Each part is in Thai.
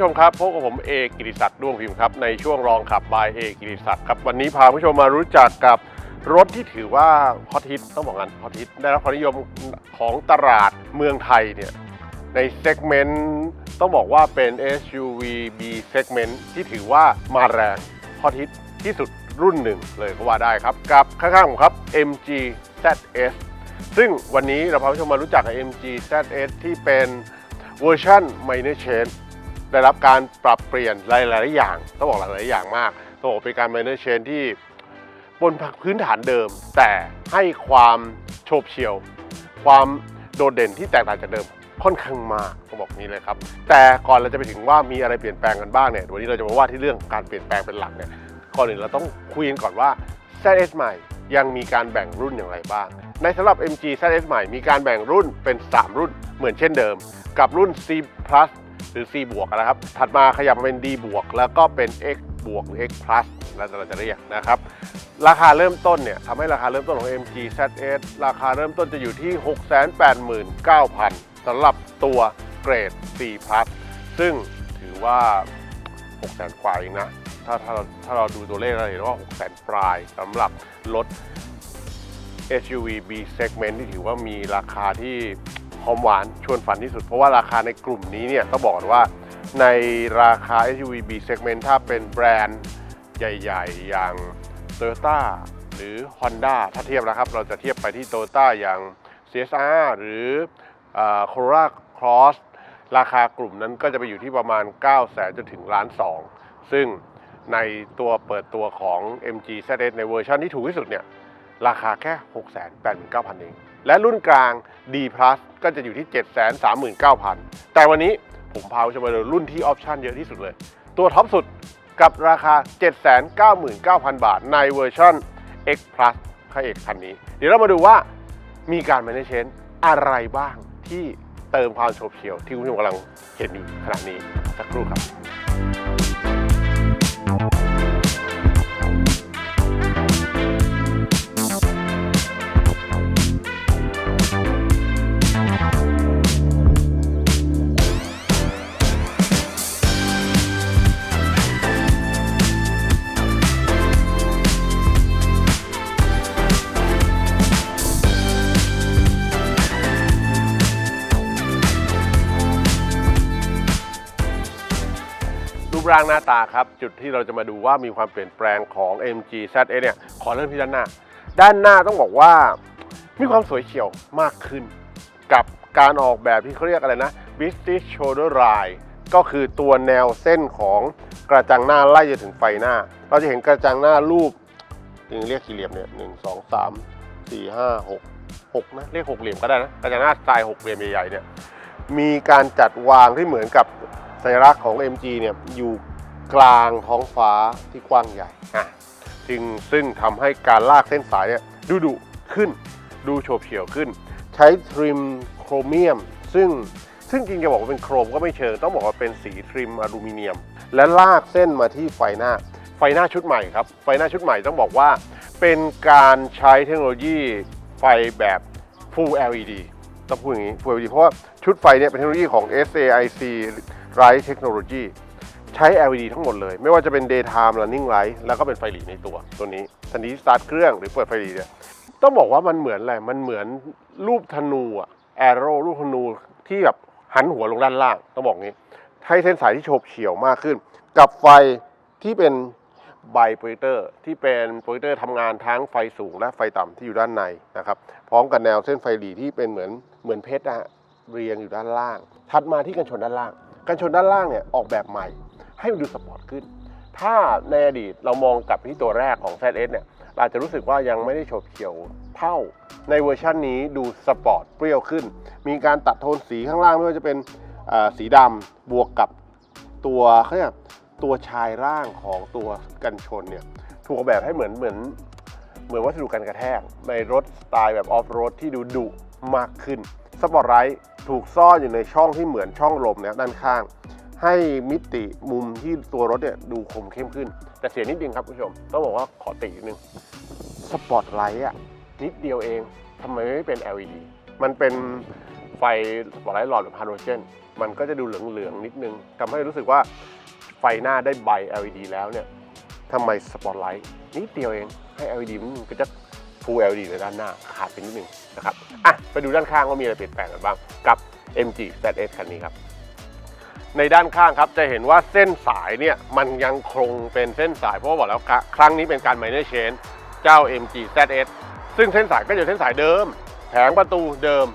ผู้ชมครับพบกับผมเอกกิติศักดิ์ด้วงพิมพ์ครับในช่วงรองขับบายเอกกิติศักดิ์ครับวันนี้พาผู้ชมมารู้จักกับรถที่ถือว่าฮอตฮิตต้องบอกกันฮอตฮิตได้รับความนิยมของตลาดเมืองไทยเนี่ยในเซกเมนต์ต้องบอกว่าเป็น SUV B segment ที่ถือว่ามาแรงฮอตฮิตที่สุดรุ่นหนึ่งเลยก็ว่าได้ครับ กับข้างๆผมครับ MG ZS ซึ่งวันนี้เราพาผู้ชมมารู้จักกับ MG ZS ที่เป็นเวอร์ชัน Minor Change ได้รับการปรับเปลี่ยนหลายๆอย่างต้องบอกหลายๆอย่างมากต้องบอกเป็นการ Minor Change ที่บนพื้นฐานเดิม แต่ให้ความโฉบเฉี่ยว ความโดดเด่นที่แตกต่างจากเดิมค่อนข้างมากต้องบอกนี้เลยครับ แต่ก่อนเราจะไปถึงว่ามีอะไรเปลี่ยนแปลงกันบ้างเนี่ยวันนี้เราจะมาว่าที่เรื่องการเปลี่ยนแปลงเป็นหลักเนี่ยก่อนอื่นเราต้องคุยกันก่อนว่า ZS ใหม่ยังมีการแบ่งรุ่นอย่างไรบ้าง ในสำหรับ MG ZS ใหม่มีการแบ่งรุ่นเป็น 3 รุ่นเหมือนเช่นเดิม กับรุ่น C Plus หรือ C บวกนะครับ ถัดมาขยับมาเป็น D บวกแล้วก็เป็น X บวกหรือ X Plus แล้วแต่เราจะเรียกนะครับ ราคาเริ่มต้นเนี่ยทำให้ราคาเริ่มต้นของ MG ZS ราคาเริ่มต้นจะอยู่ที่ 689,000สำหรับตัวเกรด C Plus ซึ่งถือว่า 600,000กว่าเองนะ ถ้าถ้าเราถ้าเราดูตัวเลขเราเห็นว่า 600,000 ปลายสำหรับรถ SUV B segment ที่ถือว่ามีราคาที่ หอมหวานชวนฝันที่สุด เพราะว่าราคาในกลุ่มนี้เนี่ยต้องบอกว่าในราคา SUV B segment ถ้าเป็นแบรนด์ใหญ่ ๆ อย่าง Toyota หรือ Honda ถ้าเทียบนะครับ เราจะเทียบไปที่ Toyota อย่าง CSR หรือ Corolla Cross ราคากลุ่มนั้นก็จะไปอยู่ที่ประมาณ 9 0 0 0 0จนถึงล้านสองซึ่งในตัวเปิดตัวของ MG ZS ในเวอร์ชันที่ถูกที่สุดเนี่ย ราคาแค่ 689,000เอง และรุ่นกลาง D Plus ก็จะอยู่ที่ 739,000 แต่วันนี้ผมพาคุณผู้ชมมาดูรุ่นที่ออปชั่นเยอะที่สุดเลย ตัวท็อปสุดกับราคา 799,000 บาทในเวอร์ชัน X Plus พระเอกคันนี้ เดี๋ยวเรามาดูว่ามีการ manage อะไรบ้างที่เติมความโฉบเฉี่ยวที่คุณผู้ชมกำลังเห็นอยู่ขณะนี้สักครู่ครับ ร่างหน้าตาครับ จุดที่เราจะมาดูว่ามีความเปลี่ยนแปลงของ MG ZS เนี่ย ขอเริ่มที่ด้านหน้า ด้านหน้าต้องบอกว่ามีความสวยเฉียวมากขึ้น กับการออกแบบที่เขาเรียกอะไรนะ British Shoulder Line ก็คือตัวแนวเส้นของกระจังหน้าไล่จนถึงไฟหน้า เราจะเห็นกระจังหน้ารูปถึงเรียกกี่เหลี่ยมเนี่ยหนึ่งสองสามสี่ห้าหกหกนะเรียกหกเหลี่ยมก็ได้นะกระจังหน้าสไตล์หกเหลี่ยมใหญ่ๆเนี่ยมีการจัดวางที่เหมือนกับ สัญลักษณ์ของ MG เนี่ยอยู่กลางท้องฟ้าที่กว้างใหญ่อะจึงซึ่งทำให้การลากเส้นสายเนี่ยดูดุขึ้น ดูโฉบเฉี่ยวขึ้น ใช้ทริมโครเมียม ซึ่งซึ่งจริงจะบอกว่าเป็นโครมก็ไม่เชิง ต้องบอกว่าเป็นสีทริมอลูมิเนียม และลากเส้นมาที่ไฟหน้า ไฟหน้าชุดใหม่ครับ ไฟหน้าชุดใหม่ต้องบอกว่า เป็นการใช้เทคโนโลยีไฟแบบ Full LED ต้องพูดอย่างนี้ Full LED เพราะว่าชุดไฟเนี่ยเป็นเทคโนโลยีของ SAIC Light Technology ใช้ LED ทั้งหมดเลย ไม่ว่าจะเป็น daytime running light แล้วก็เป็นไฟหลีในตัวตัวนี้ทันทีสตาร์ทเครื่องหรือเปิดไฟหลีเนี่ยต้องบอกว่ามันเหมือนอะไร มันเหมือนรูปธนูอะแอโร่รูปธนูที่แบบหันหัวลงด้านล่าง ต้องบอกงี้ ให้เส้นสายที่โฉบเฉี่ยวมากขึ้น กับไฟที่เป็นไบโปรเจคเตอร์ที่เป็นโปรเจคเตอร์ทำงานทั้งไฟสูงและไฟต่ำที่อยู่ด้านในนะครับ พร้อมกับแนวเส้นไฟหลีที่เป็นเหมือนเหมือนเพชรนะฮะเรียงอยู่ด้านล่าง ถัดมาที่กันชนด้านล่าง กันชนด้านล่างเนี่ยออกแบบใหม่ ให้มันดูสปอร์ตขึ้น ถ้าในอดีตเรามองกลับที่ตัวแรกของ ZS เนี่ยเราอาจจะรู้สึกว่ายังไม่ได้โฉบเฉี่ยวเท่า ในเวอร์ชันนี้ดูสปอร์ตเปรี้ยวขึ้น มีการตัดโทนสีข้างล่างไม่ว่าจะเป็นสีดำบวกกับตัวเขาเรียกตัวชายร่างของตัวกันชนเนี่ยถูกออกแบบให้เหมือนเหมือนเหมือนวัสดุการกระแทกในรถสไตล์แบบออฟโรดที่ดูดุมากขึ้นสปอร์ตไลท์ ถูกซ่อนอยู่ในช่องที่เหมือนช่องลมเนี่ยด้านข้าง ให้มิติมุมที่ตัวรถเนี่ยดูคมเข้มขึ้น แต่เสียนิดนึงครับคุณผู้ชม ต้องบอกว่าขอตินิดนึงสปอร์ตไลท์อะนิดเดียวเองทำไมไม่เป็น LED มันเป็นไฟสปอตไลท์หลอดแบบฮาโลเจนมันก็จะดูเหลืองๆนิดนึงทำให้รู้สึกว่าไฟหน้าได้ใบ LED แล้วเนี่ยทำไมสปอตไลท์นิดเดียวเองให้ LED มันก็จะ Full LED ในด้านหน้าขาดไปนิดนึง นะครับอะไปดูด้านข้างว่ามีอะไรเปลี่ยนแปลงกันบ้างกับ MG ZS คันนี้ครับในด้านข้างครับจะเห็นว่าเส้นสายเนี่ยมันยังคงเป็นเส้นสายเพราะว่าบอกแล้วคครั้งนี้เป็นการ minor change เจ้า MG ZS ซึ่งเส้นสายก็อยู่เส้นสายเดิม แผงประตูเดิม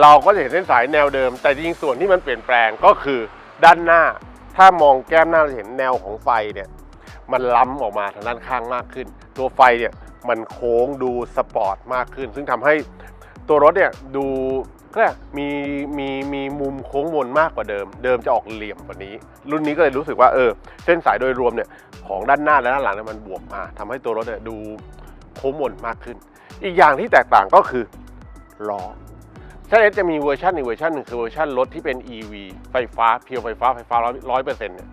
เราก็จะเห็นเส้นสายแนวเดิม แต่จริงส่วนที่มันเปลี่ยนแปลงก็คือด้านหน้า ถ้ามองแก้มหน้าเราจะเห็นแนวของไฟเนี่ย มันล้ำออกมาทางด้านข้างมากขึ้น ตัวไฟเนี่ยมันโค้งดูสปอร์ตมากขึ้น ซึ่งทำให้ตัวรถเนี่ยดูก็มีมีมีมุมโค้งมนมากกว่าเดิม เดิมจะออกเหลี่ยมกว่านี้ รุ่นนี้ก็เลยรู้สึกว่าเออเส้นสายโดยรวมเนี่ยของด้านหน้าและด้านหลังเนี่ยมันบวมมาทำให้ตัวรถเนี่ยดูโค้งมนมากขึ้น อีกอย่างที่แตกต่างก็คือล้อเซเอสจะมีเวอร์ชันอีกเวอร์ชันหนึ่งคือเวอร์ชันรถที่เป็น EV ไฟฟ้าเพียวไฟฟ้าไฟฟ้าร้อยเปอร์เซ็นต์เนี่ย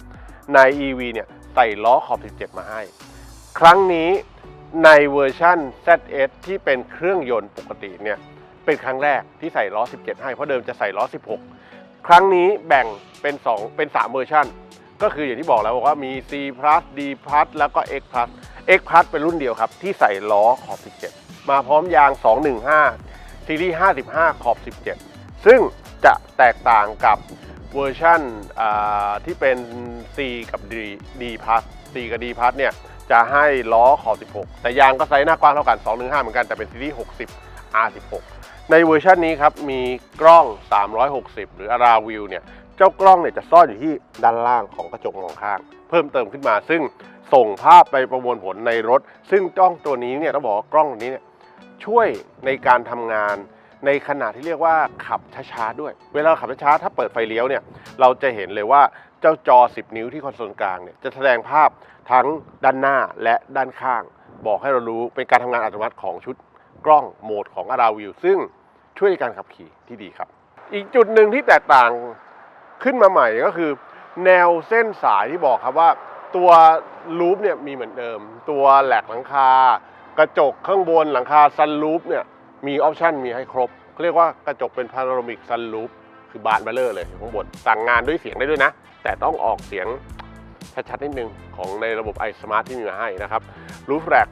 ใน EV เนี่ย ใส่ล้อขอบ 17 มาให้ ครั้งนี้ในเวอร์ชัน ZS ที่เป็นเครื่องยนต์ปกติเนี่ยเป็นครั้งแรกที่ใส่ล้อ 17 ให้ เพราะเดิมจะใส่ล้อ 16 ครั้งนี้แบ่งเป็น 2 เป็น 3 เวอร์ชันก็คืออย่างที่บอกแล้วว่ามี C plus D plus แล้วก็ X plus X plus เป็นรุ่นเดียวครับ ที่ใส่ล้อขอบ 17 มาพร้อมยาง 215 ซีรีส์ 55 ขอบ 17 ซึ่งจะแตกต่างกับ เวอร์ชันที่เป็น C กับ D D plus C กับ D plus เนี่ยจะให้ล้อขอบ 16 แต่ยางก็ไซส์หน้ากว้างเท่ากัน 215 เหมือนกันแต่เป็นซีรีส์ 60 R16 ในเวอร์ชันนี้ครับมีกล้อง 360 หรือ Ara View เนี่ยเจ้ากล้องเนี่ยจะซ่อนอยู่ที่ด้านล่างของกระจกมองข้าง เพิ่มเติมขึ้นมา ซึ่งส่งภาพไปประมวลผลในรถ ซึ่งกล้องตัวนี้เนี่ยต้องบอกว่ากล้องตัวนี้เนี่ยช่วยในการทำงาน ในขณะที่เรียกว่าขับช้าๆด้วย เวลาขับช้าๆถ้าเปิดไฟเลี้ยวเนี่ยเราจะเห็นเลยว่าเจ้าจอ 10 นิ้วที่คอนโซลกลางเนี่ยจะแสดงภาพทั้งด้านหน้าและด้านข้าง บอกให้เรารู้เป็นการทำงานอัตโนมัติของชุดกล้องโหมดของ a r a v i e w ซึ่งช่วยในการขับขี่ที่ดีครับ อีกจุดหนึ่งที่แตกต่างขึ้นมาใหม่ก็คือ แนวเส้นสายที่บอกครับว่า ตัวลูปเนี่ยมีเหมือนเดิม ตัวแหลกหลังคา กระจกข้างบนหลังคาซันลูปเนี่ย มีออปชันมีให้ครบเขาเรียกว่ากระจกเป็นพาโรามิกซันลูปคือบานเบลเลอร์เลยอยู่ข้างบน สั่งงานด้วยเสียงได้ด้วยนะ แต่ต้องออกเสียงชัดๆนิดนึงของในระบบ iSmart ที่มีมาให้นะครับรูฟแรก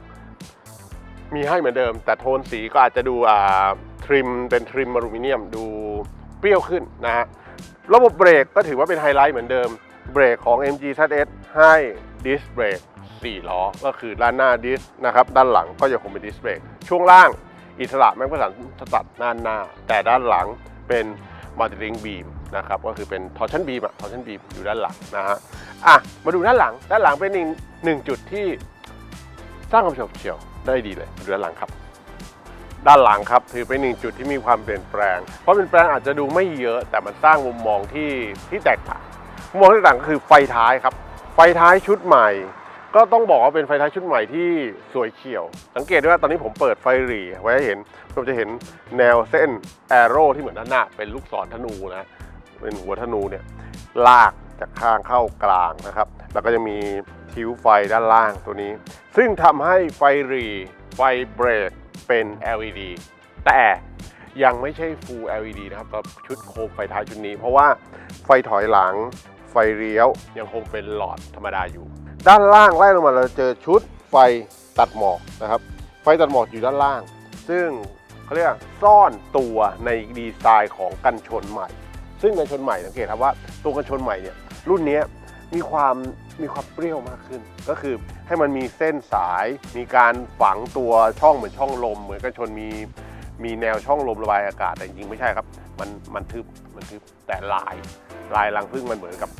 มีให้เหมือนเดิม แต่โทนสีก็อาจจะดูอ่าทริมเป็นทริมอลูมิเนียมดูเปรี้ยวขึ้นนะฮะระบบเบรกก็ถือว่าเป็นไฮไลท์เหมือนเดิม เบรกของ MG ZS ให้ดิสเบรก4ล้อ ก็คือด้านหน้าดิสนะครับ ด้านหลังก็ยังคงเป็นดิสเบรกช่วงล่าง อิสระแม็กประสานสตัดด้านหน้า แต่ด้านหลังเป็นมัลติลิงบีมนะครับก็คือเป็นทอร์ชันบีมอะทอร์ชันบีมอยู่ด้านหลังนะฮะอะมาดูด้านหลัง ด้านหลังเป็นอีกหนึ่งจุดที่สร้างความเฉียวเฉียวได้ดีเลยดูด้านหลังครับ ด้านหลังครับถือเป็นหนึ่งจุดที่มีความเปลี่ยนแปลง เพราะเปลี่ยนแปลงอาจจะดูไม่เยอะ แต่มันสร้างมุมมองที่ที่แตกต่างมุมมองที่แตกต่างก็คือไฟท้ายครับ ไฟท้ายชุดใหม่ ก็ต้องบอกว่าเป็นไฟท้ายชุดใหม่ที่สวยเฉียว สังเกตด้วยว่าตอนนี้ผมเปิดไฟหรี่ไว้ให้เห็นเราจะเห็นแนวเส้นแอโร่ที่เหมือนด้านหน้า เป็นลูกศรธนูนะเป็นหัวธนูเนี่ยลากจากข้างเข้ากลางนะครับ แล้วก็จะมีคิ้วไฟด้านล่างตัวนี้ ซึ่งทำให้ไฟหรี่ไฟเบรกเป็น LED แต่ยังไม่ใช่ Full LED นะครับสำหรับชุดโคมไฟท้ายชุดนี้ เพราะว่าไฟถอยหลังไฟเลี้ยวยังคงเป็นหลอดธรรมดาอยู่ ด้านล่างไล่ลงมาเราเจอชุดไฟตัดหมอกนะครับ ไฟตัดหมอกอยู่ด้านล่าง ซึ่งเขาเรียกซ่อนตัวในดีไซน์ของกันชนใหม่ ซึ่งกันชนใหม่สังเกตครับว่าตัวกันชนใหม่เนี่ยรุ่นนี้มีความมีความเปรี้ยวมากขึ้น ก็คือให้มันมีเส้นสายมีการฝังตัวช่องเหมือนช่องลม เหมือนกันชนมีมีแนวช่องลมระบายอากาศแต่จริงไม่ใช่ครับ มันมันทึบมันทึบแต่ลายลายรังพึ่งมันเหมือนกับ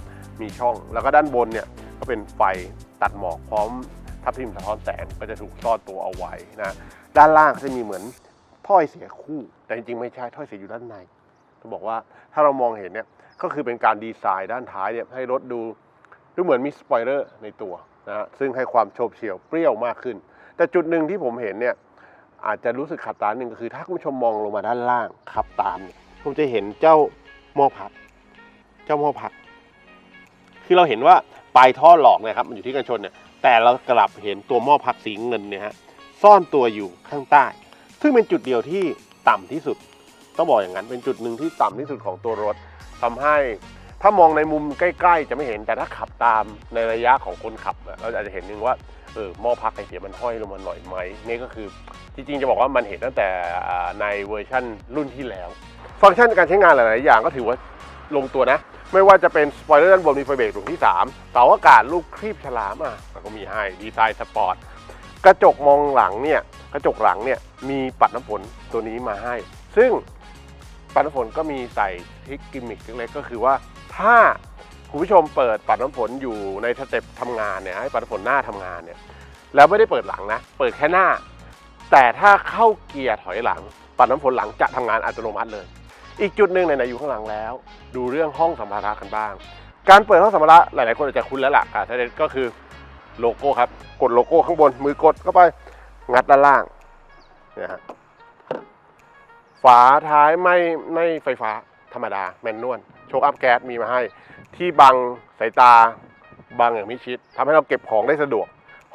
มีช่อง แล้วก็ด้านบนเนี่ย ก็เป็นไฟตัดหมอกพร้อมทับทิมสะท้อนแสงก็จะถูกซ่อนตัวเอาไว้นะด้านล่างก็จะมีเหมือนถ้อยเสียคู่ แต่จริงๆไม่ใช่ถ้อยเสียอยู่ด้านในต้องบอกว่าถ้าเรามองเห็นเนี่ยก็คือเป็นการดีไซน์ด้านท้ายเนี่ยให้รถดูดูเหมือนมีสปอยเลอร์ในตัวนะฮะซึ่งให้ความโฉบเฉี่ยวเปรี้ยวมากขึ้น แต่จุดหนึ่งที่ผมเห็นเนี่ยอาจจะรู้สึกขัดตาหนึ่งก็คือ ถ้าคุณผู้ชมมองลงมาด้านล่างขับตามเนี่ยผมจะเห็นเจ้าหม้อผักเจ้าหม้อผักคือเราเห็นว่า ปลายท่อหลอกเนะครับ มันอยู่ที่กันชนเนี่ยแต่เรากลับเห็นตัวหม้อผักสีเงินเนี่ยฮะซ่อนตัวอยู่ข้างใต้ ซึ่งเป็นจุดเดียวที่ต่ำที่สุด ต้องบอกอย่างนั้นเป็นจุดหนึ่งที่ต่ำที่สุดของตัวรถทำให้ถ้ามองในมุมใกล้ ๆ จะไม่เห็นแต่ถ้าขับตามในระยะของคนขับ เราอาจจะเห็นนึงว่าเออหม้อพักไอเสียมันห้อยลงมาหน่อยไหมนี่ก็คือจริงๆจะบอกว่ามันเห็นตั้งแต่ในเวอร์ชั่นรุ่นที่แล้ว ฟังก์ชันการใช้งานหลายๆอย่างก็ถือว่าลงตัวนะ ไม่ว่าจะเป็นสปอยเลอร์ด้านบนมีไฟเบรกดวงที่ 3 เสาอากาศลูกครีบฉลามอะแล้วก็มีให้ดีไซน์สปอร์ตกระจกมองหลังเนี่ยกระจกหลังเนี่ยมีปัดน้ำฝนตัวนี้มาให้ ซึ่งปัดน้ำฝนก็มีใส่ทิกกิมมิคเล็กๆก็คือว่าถ้าคุณผู้ชมเปิดปัดน้ำฝนอยู่ในสเต็ปทำงานเนี่ยให้ปัดน้ำฝนหน้าทำงานเนี่ยแล้วไม่ได้เปิดหลังนะ เปิดแค่หน้า แต่ถ้าเข้าเกียร์ถอยหลัง ปัดน้ำฝนหลังจะทำงานอัตโนมัติเลย อีกจุดหนึ่งไหนๆอยู่ข้างหลังแล้ว ดูเรื่องห้องสัมภาระกันบ้าง การเปิดห้องสัมภาระหลายๆ คนอาจจะคุ้นแล้วล่ะการใช้ก็คือโลโก้ครับ กดโลโก้ข้างบนมือกดเข้าไปงัดด้านล่างเนี่ยฮะฝาท้ายไม่ไม่ไฟฟ้าธรรมดาแมนนวลโชคอัพแก๊สมีมาให้ ที่บังสายตาบังอย่างมิชิดทำให้เราเก็บของได้สะดวก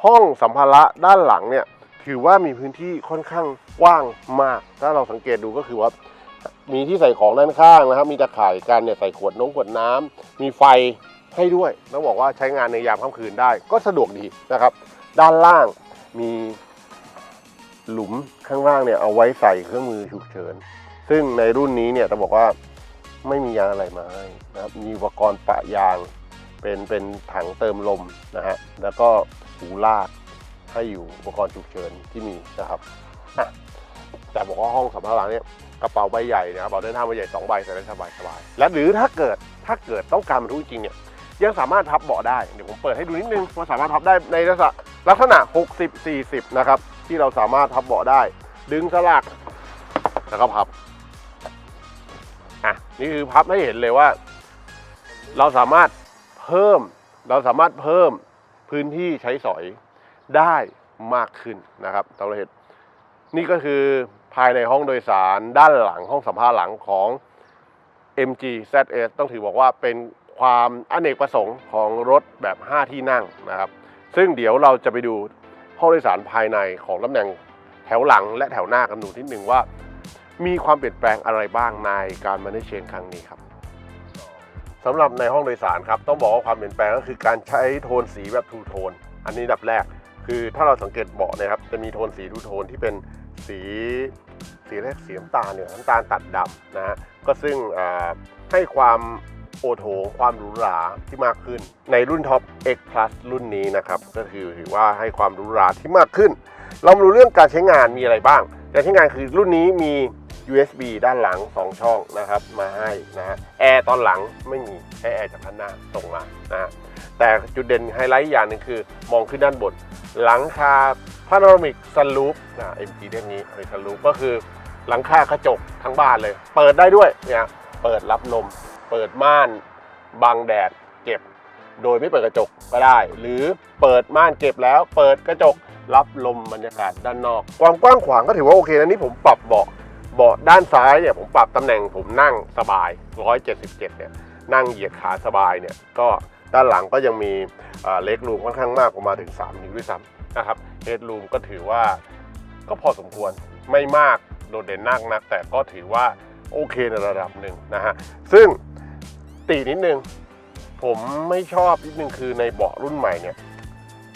ห้องสัมภาระด้านหลังเนี่ยถือว่ามีพื้นที่ค่อนข้างกว้างมาก ถ้าเราสังเกตดูก็คือว่า มีที่ใส่ของด้านข้างนะครับ มีตะข่ายกันเนี่ยใส่ขวดน้องขวดน้ำมีไฟให้ด้วยต้องบอกว่าใช้งานในยามค่ำคืนได้ ก็สะดวกดีนะครับ ด้านล่างมีหลุมข้างล่างเนี่ยเอาไว้ใส่เครื่องมือฉุกเฉิน ซึ่งในรุ่นนี้เนี่ยต้องบอกว่าไม่มียางอะไรมาให้นะครับ มีอุปกรณ์ปะยางเป็นเป็นถังเติมลมนะฮะ แล้วก็หูลากให้อยู่อุปกรณ์ฉุกเฉินที่มีนะครับแต่บอกว่าห้องสัมภาระเนี่ย กระเป๋าใบใหญ่นะครับกระเป๋าเดินทางใบใหญ่สองใบใส่ได้สบายสบายและหรือถ้าเกิดถ้าเกิดต้องการบรรทุกจริงเนี่ยยังสามารถพับเบาะได้เดี๋ยวผมเปิดให้ดูนิดนึงว่าสามารถพับได้ในลักษณะลักษณะ 60 40 นะครับที่เราสามารถพับเบาะได้ ดึงสลักแล้วก็พับอะนี่คือพับให้เห็นเลยว่า เราสามารถเพิ่มเราสามารถเพิ่มพื้นที่ใช้สอยได้มากขึ้นนะครับสำหรับเหตุนี่ก็คือ ภายในห้องโดยสารด้านหลังห้องสัมภาระหลังของ MG ZS ต้องถือบอกว่าเป็นความอเนกประสงค์ของรถแบบ 5 ที่นั่งนะครับ ซึ่งเดี๋ยวเราจะไปดูห้องโดยสารภายในของตำแหน่งแถวหลังและแถวหน้ากันดูนิดหนึ่งว่า มีความเปลี่ยนแปลงอะไรบ้างในการมาเนเชนครั้งนี้ครับสำหรับในห้องโดยสารครับต้องบอกว่าความเปลี่ยนแปลงก็คือการใช้โทนสีแบบทูโทน อันนี้ดับแรก คือถ้าเราสังเกตเบาะนะครับจะมีโทนสีทูโทนที่เป็น สีสีแรกสีน้ำตาลเนี่ยน้ำตาลตัดดำนะฮะก็ซึ่งให้ความโอโถงความหรูหราที่มากขึ้น ในรุ่นท็อป X Plus รุ่นนี้นะครับก็คือถือว่าให้ความหรูหราที่มากขึ้น เรามาดูเรื่องการใช้งานมีอะไรบ้าง การใช้งานคือรุ่นนี้มี USB ด้านหลัง 2 ช่องนะครับมาให้นะฮะแอร์ตอนหลังไม่มีให้แอร์จากด้านหน้าส่งมานะฮะ แต่จุดเด่นไฮไลท์อย่างหนึ่งคือ มองขึ้นด้านบน หลังคาพาโนรามิกซันลูปนะ MG เรียกนี้เลยซันลูปก็คือหลังคากระจกทั้งบ้านเลย เปิดได้ด้วยเนี่ยเปิดรับลม เปิดม่านบังแดดเก็บ โดยไม่เปิดกระจกก็ได้ หรือเปิดม่านเก็บแล้ว เปิดกระจกรับลมบรรยากาศด้านนอก ความกว้างขวางก็ถือว่าโอเคนะนี่ผมปรับเบาะเบาะด้านซ้ายเนี่ยผมปรับตำแหน่งผมนั่งสบาย 177 เนี่ยนั่งเหยียดขาสบายเนี่ยก็ ด้านหลังก็ยังมีเล็กรูมค่อนข้างมากประมาณถึง 3 นิ้วด้วยซ้ำนะครับเฮดรูมก็ถือว่าก็พอสมควรไม่มากโดดเด่นนักนัก แต่ก็ถือว่าโอเคในระดับหนึ่งนะฮะซึ่งตีนิดนึง ผมไม่ชอบนิดนึงคือในเบาะรุ่นใหม่เนี่ย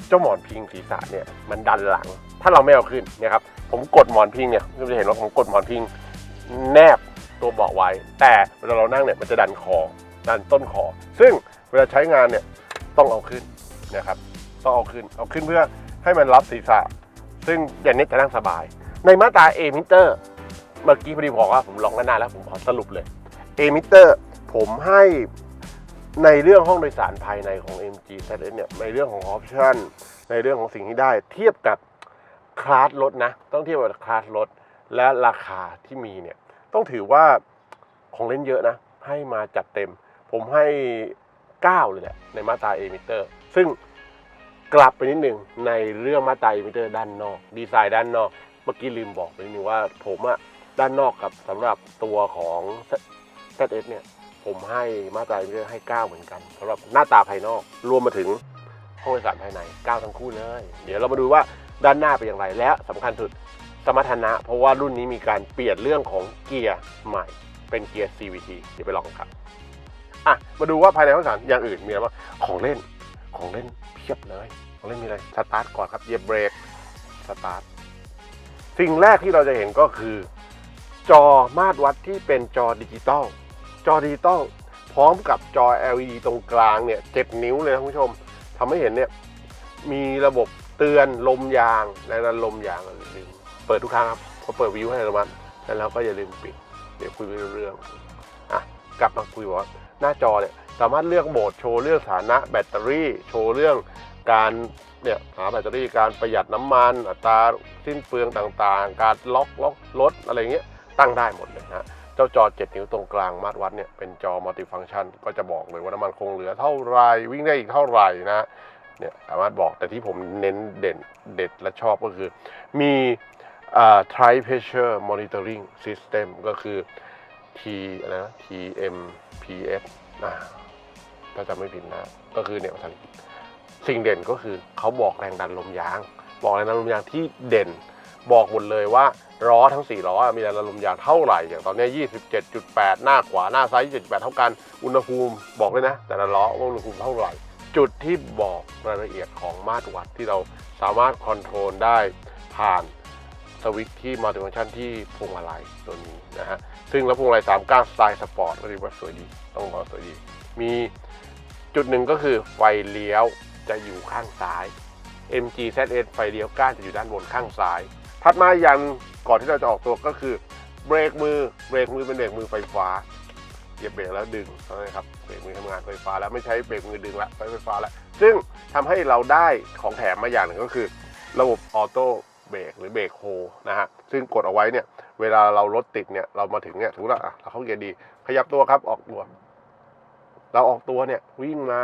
เจ้าหมอนพิงศีรษะเนี่ยมันดันหลัง ถ้าเราไม่เอาขึ้นนะครับผมกดหมอนพิงเนี่ยคุณจะเห็นว่าผมกดหมอนพิงแนบตัวเบาะไว้ แต่เวลาเรานั่งเนี่ยมันจะดันคอดันต้นคอ ซึ่ง เวลาใช้งานเนี่ยต้องเอาขึ้นนะครับต้องเอาขึ้นเอาขึ้นเพื่อให้มันรับศีรษะ ซึ่งอย่างนี้จะนั่งสบาย ในมาตรา A มิเตอร์เมื่อกี้พอดีบอกว่าผมลองกันนานแล้วผมขอสรุปเลย A มิเตอร์ผมให้ในเรื่องห้องโดยสารภายในของ MG ZS เนี่ยในเรื่องของออปชั่นในเรื่องของสิ่งที่ได้ เทียบกับคลาสรถนะ ต้องเทียบกับคลาสรถและราคาที่มีเนี่ย ต้องถือว่าของเล่นเยอะนะ ให้มาจัดเต็ม ผมให้ 9 เลยแหละในมาตรา A มิเตอร์ซึ่งกลับไปนิดหนึ่งในเรื่องมาตรา A มิเตอร์ด้านนอก ดีไซน์ด้านนอก เมื่อกี้ลืมบอกไปนิดนึงว่าผมอะด้านนอกกับสำหรับตัวของ ZS เนี่ยผมให้มาตรา A มิเตอร์ให้ 9 เหมือนกันสำหรับหน้าตาภายนอกรวมมาถึงห้องโดยสารภายใน 9 ทั้งคู่เลย เดี๋ยวเรามาดูว่าด้านหน้าเป็นอย่างไรและสำคัญสุดสมรรถนะ เพราะว่ารุ่นนี้มีการเปลี่ยนเรื่องของเกียร์ใหม่ เป็นเกียร์ CVT เดี๋ยวไปลองครับ อะมาดูว่าภายในห้องสารอย่างอื่นมีอะไรบ้างของเล่นของเล่นเพียบเลยของเล่นมีอะไรสตาร์ทก่อนครับเหยียบเบรกสตาร์ทสิ่งแรกที่เราจะเห็นก็คือ จอมาตรวัดที่เป็นจอดิจิตอลจอดิจิตอลพร้อมกับจอ LED ตรงกลางเนี่ย7นิ้วเลยนะคุณผู้ชมทำให้เห็นเนี่ยมีระบบเตือนลมยางและนั้นลมยางอย่าลืมเปิดทุกครั้งครับพอเปิดวิวให้อัตโนมัติแล้วเราก็อย่าลืมปิด เดี๋ยวคุยไม่รู้เรื่องอะกลับมาคุยว่า หน้าจอเนี่ยสามารถเลือกโหมดโชว์เรื่องสถานะแบตเตอรี่ โชว์เรื่องการเนี่ยหาแบตเตอรี่การประหยัดน้ำมัน อัตราสิ้นเปลืองต่างๆ การล็อกล็อกรถอะไรเงี้ยตั้งได้หมดเลยนะเจ้าจอ 7 นิ้วตรงกลางมาตรวัดเนี่ยเป็นจอมัลติฟังก์ชันก็จะบอกเลยว่าน้ำมันคงเหลือเท่าไรวิ่งได้อีกเท่าไหร่นะเนี่ยสามารถบอกแต่ที่ผมเน้นเด่นเด็ดและชอบก็คือมีอ่า tri pressure monitoring system ก็คือ T อะไรนะ TMPS นะถ้าจำไม่ผิดนะ ก็คือเนี่ยภาษาอังกฤษสิ่งเด่นก็คือเขาบอกแรงดันลมยาง บอกแรงดันลมยางที่เด่น บอกหมดเลยว่าล้อทั้ง 4 ล้อมีแรงดันลมยางเท่าไหร่ อย่างตอนนี้ย27.8 หน้าขวาหน้าซ้าย 27.8 เท่ากัน อุณหภูมิบอกเลยนะ แต่ละล้อว่าอุณหภูมิเท่าไหร่ จุดที่บอกรายละเอียดของมาตรวัดที่เราสามารถคอนโทรลได้ผ่าน สวิตช์ที่มัลติฟังก์ชันที่พวงมาลัยตัวนี้นะฮะ ซึ่งแล้วพวงมาลัย3ก้านสไตล์สปอร์ตก็เรียกว่าสวยดีต้องบอกสวยดี มีจุดหนึ่งก็คือไฟเลี้ยวจะอยู่ข้างซ้าย MG ZS ไฟเลี้ยวก้านจะอยู่ด้านบนข้างซ้าย ถัดมายันก่อนที่เราจะออกตัวก็คือเบรกมือเบรกมือเป็นเบรกมือไฟฟ้าเหยียบเบรกแล้วดึงนะครับเบรกมือทำงานไฟฟ้าแล้วไม่ใช้เบรกมือดึงละใช้ไฟฟ้าแล้วซึ่งทำให้เราได้ของแถมมาอย่างหนึ่งก็คือ ระบบออโต้ เบรกหรือเบรกโฮนะฮะซึ่งกดเอาไว้เนี่ยเวลาเรารถติดเนี่ยเรามาถึงเนี่ยถูกแล้วอะเราเข้าเกียร์ดี ขยับตัวครับออกตัว เราออกตัวเนี่ยวิ่งมา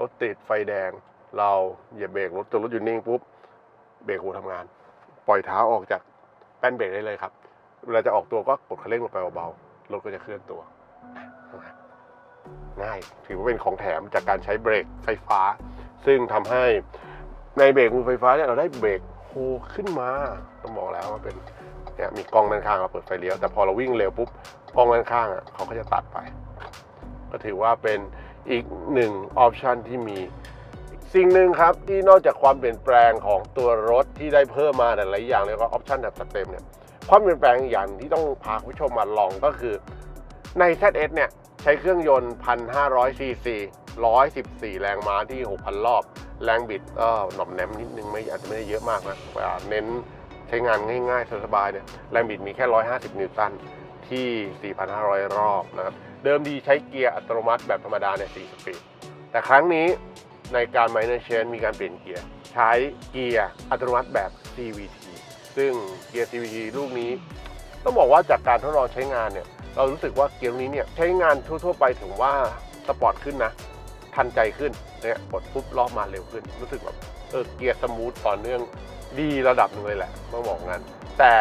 รถติดไฟแดง เราเหยียบเบรกรถจนรถหยุดนิ่งปุ๊บเบรกโฮทำงาน ปล่อยเท้าออกจากแป้นเบรกได้เลยครับ เวลาจะออกตัวก็กดคันเร่งลงไปเบาๆรถก็จะเคลื่อนตัวง่ายถือว่าเป็นของแถมจากการใช้เบรกไฟฟ้า ซึ่งทำให้ในเบรกมือไฟฟ้าเนี่ยเราได้เบรก โฮขึ้นมาต้องบอกแล้วว่าเป็นเนี่ยมีกล้องด้านข้างเราเปิดไฟเลี้ยวแต่พอเราวิ่งเร็วปุ๊บกล้องด้านข้างอะเขาก็จะตัดไป ก็ถือว่าเป็นอีกหนึ่งออปชันที่มีสิ่งหนึ่งครับที่นอกจากความเปลี่ยนแปลงของตัวรถที่ได้เพิ่มมาแต่หลายอย่างแล้วก็ออปชันแบบเต็มเนี่ยความเปลี่ยนแปลงอย่างที่ต้องพาคุณผู้ชมมาลองก็คือใน ZS เนี่ยใช้เครื่องยนต์ 1,500ซีซี114 แรงม้าที่ 6,000 รอบ แรงบิดก็หน่อมแนมนิดนึงไม่อาจจะไม่ได้เยอะมากนะเวลาเน้นใช้งานง่ายๆสบายๆเนี่ยแรงบิดมีแค่ 150 นิวตันที่ 4,500 รอบนะครับ เดิมดีใช้เกียร์อัตโนมัติแบบธรรมดาเนี่ย4สปีด แต่ครั้งนี้ในการ minor change มีการเปลี่ยนเกียร์ ใช้เกียร์อัตโนมัติแบบ CVT ซึ่งเกียร์ CVT ลูกนี้ ต้องบอกว่าจากการทดลองใช้งานเนี่ย เรารู้สึกว่าเกียร์นี้เนี่ยใช้งานทั่ว ๆ ไปถึงว่าสปอร์ตขึ้นนะ ทันใจขึ้นเนี่ยกดปุ๊บรอมาเร็วขึ้น รู้สึกแบบเออเกียร์สมูทต่อเนื่องดีระดับหนึ่งเลยแหละต้อบอกงั้น แต่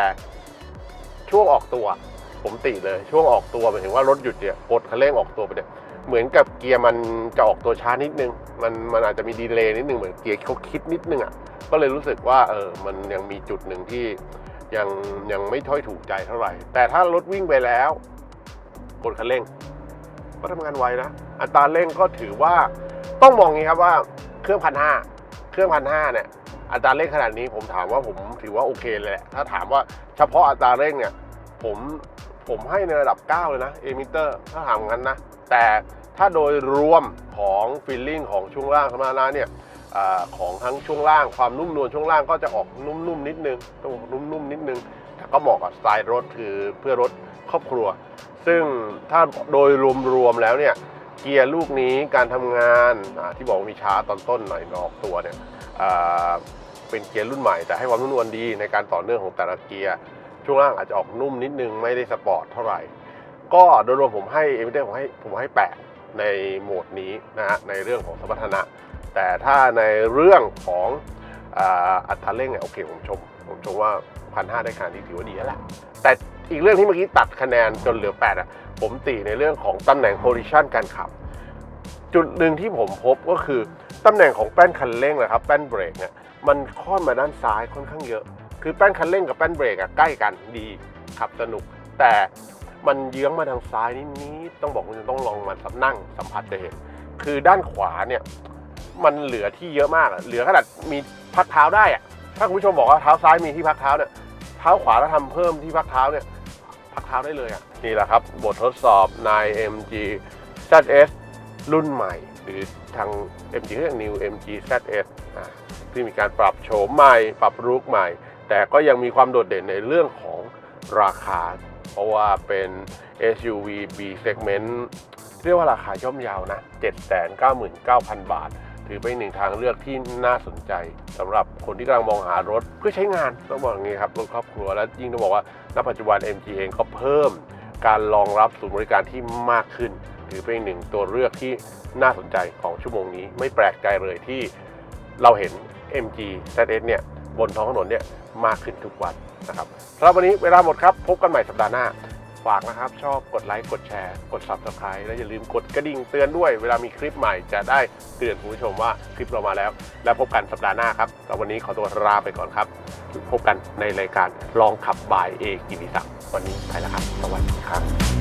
ช่วงออกตัวผมติเลย ช่วงออกตัวหมายถึงว่ารถหยุดเนี่ยกดคันเร่งออกตัวไปเนี่ยเหมือนกับเกียร์มันจะออกตัวช้านิดนึง มันมันอาจจะมีดีเลย์นิดนึงเหมือนเกียร์เขาคิดนิดนึงอะก็เลยรู้สึกว่าเออมันยังมีจุดหนึ่งที่ยังยังไม่ค่อยถูกใจเท่าไหร่ แต่ถ้ารถวิ่งไปแล้ว กดคันเร่ง ก็ทำงานไวนะ อัตราเร่งก็ถือว่าต้องมองอย่างนี้ครับว่าเครื่องพันห้าเครื่องพันห้าเนี่ยอัตราเร่งขนาดนี้ผมถามว่าผมถือว่าโอเคเลยแหละถ้าถามว่าเฉพาะอัตราเร่งเนี่ยผมผมให้ในระดับ 9 เลยนะเอมิเตอร์ถ้าถามงั้นนะ แต่ถ้าโดยรวมของฟีลลิ่งของช่วงล่างสมรรถนะเนี่ยอของทั้งช่วงล่างความนุ่มนวลช่วงล่างก็จะออกนุ่มๆนิดนึงต้องนุ่มๆนิดนึงแต่ก็เหมาะกับสไตล์รถคือเพื่อรถครอบครัว ซึ่งถ้าโดยรวมๆแล้วเนี่ยเกียร์ลูกนี้การทำงานที่บอกมีช้าตอนต้นหน่อยนอกตัวเนี่ยเป็นเกียร์รุ่นใหม่แต่ให้ความนุ่มนวลดีในการต่อเนื่องของแต่ละเกียร์ช่วงล่างอาจจะออกนุ่มนิดนึงไม่ได้สปอร์ตเท่าไหร่ ก็โดยรวมผมให้เอมิเตอร์ผมให้ผมให้แปดในโหมดนี้นะฮะในเรื่องของสมรรถนะ แต่ถ้าในเรื่องของอาอัตราเร่งเนี่ยโอเคผมชม ผมชมว่าพันห้าได้ขนาดนี้ถือว่าดีแล้วแหละแต่ อีกเรื่องที่เมื่อกี้ตัดคะแนนจนเหลือ8อะผมติในเรื่องของตำแหน่งโพซิชันการขับ จุดหนึ่งที่ผมพบก็คือตำแหน่งของแป้นคันเร่งนะครับแป้นเบรกเนี่ยมันค่อนมาด้านซ้ายค่อนข้างเยอะ คือแป้นคันเร่งกับแป้นเบรกอะใกล้กันดีขับสนุก แต่มันเยื้องมาทางซ้ายนิดๆต้องบอกว่าคุณต้องลองมาสัมนั่งสัมผัสจะเห็น คือด้านขวาเนี่ยมันเหลือที่เยอะมากเหลือขนาดมีพักเท้าได้อะถ้าคุณผู้ชมบอกว่าเท้าซ้ายมีที่พักเท้าเนี่ยเท้าขวาแล้วทำเพิ่มที่พักเท้าเนี่ย พักเท้าได้เลยอะนี่แหละครับ บททดสอบใน MG ZS รุ่นใหม่ หรือทาง MG เรียก New MG ZS ที่มีการปรับโฉมใหม่ ปรับรูปใหม่ แต่ก็ยังมีความโดดเด่นในเรื่องของราคา เพราะว่าเป็น SUV B segment เรียกว่าราคาย่อมเยาวนะ 799,000 บาท ถือเป็นหนึ่งทางเลือกที่น่าสนใจสำหรับคนที่กำลังมองหารถเพื่อใช้งานต้องบอกอย่างนี้ครับรถครอบครัวและยิ่งต้องบอกว่าณปัจจุบัน MG เองก็เพิ่มการรองรับศูนย์บริการที่มากขึ้น ถือเป็นหนึ่งตัวเลือกที่น่าสนใจของชั่วโมงนี้ ไม่แปลกใจเลยที่เราเห็น MG ZS เนี่ยบนท้องถนนเนี่ยมากขึ้นทุกวันนะครับสำหรับวันนี้เวลาหมดครับ พบกันใหม่สัปดาห์หน้า ฝากนะครับชอบกดไลค์กดแชร์ กด Subscribe และอย่าลืมกดกระดิ่งเตือนด้วย เวลามีคลิปใหม่จะได้เตือนคุณผู้ชมว่าคลิปเรามาแล้ว แล้วพบกันสัปดาห์หน้าครับแต่ววันนี้ขอตัวลาไปก่อนครับ พบกันในรายการลองขับบ่ายเอกิติศักดิ์วันนี้ไปแล้วครับ สวัสดีครับ